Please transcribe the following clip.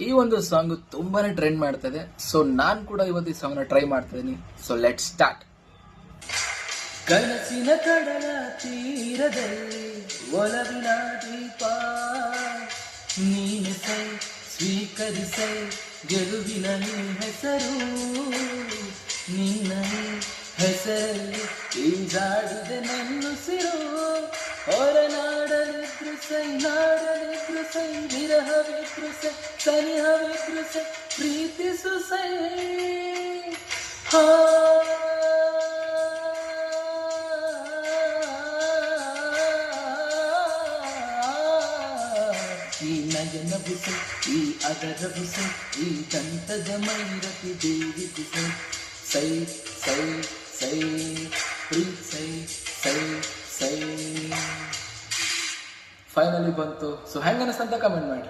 ಈ ಒಂದು ಸಾಂಗ್ ತುಂಬಾನೇ ಟ್ರೆಂಡ್ ಮಾಡ್ತಾ ಇದೆ. ಸೊ ನಾನು ಕೂಡ ಇವತ್ತು ಈ ಸಾಂಗ್ನ ಟ್ರೈ ಮಾಡ್ತಾ ಇದೀನಿ. ಸೊ ಲೆಟ್ ಸ್ಟಾರ್ಟ್ ಕನಸಿನ ಕಡಲ ತೀರದಲ್ಲಿ ಒಲವಿನ ದೀಪ. ನೀನು ಸೈ, ಸ್ವೀಕರಿಸೈ, ಗೆಲುವಿನ ಹೆಸರು. ನಿನ್ನ ಹೆಸರಲ್ಲಿ ಈಜಾಡಿದೆ వికృసై నారద వికృసై విరహ వికృసై సనిహ వికృసై ప్రీతి సుసై. హా. ఈ నయనబుసై ఈ అదరబుసై ఈ దంతజమైరతి దేవి బుసై. సై సై సై ప్రీ సై సై సై. ಫೈನಲಿ ಬಂತು. ಸೊ ಹೆಂಗ ಅನಿಸ್ತಂತ ಕಮೆಂಟ್ ಮಾಡಿ.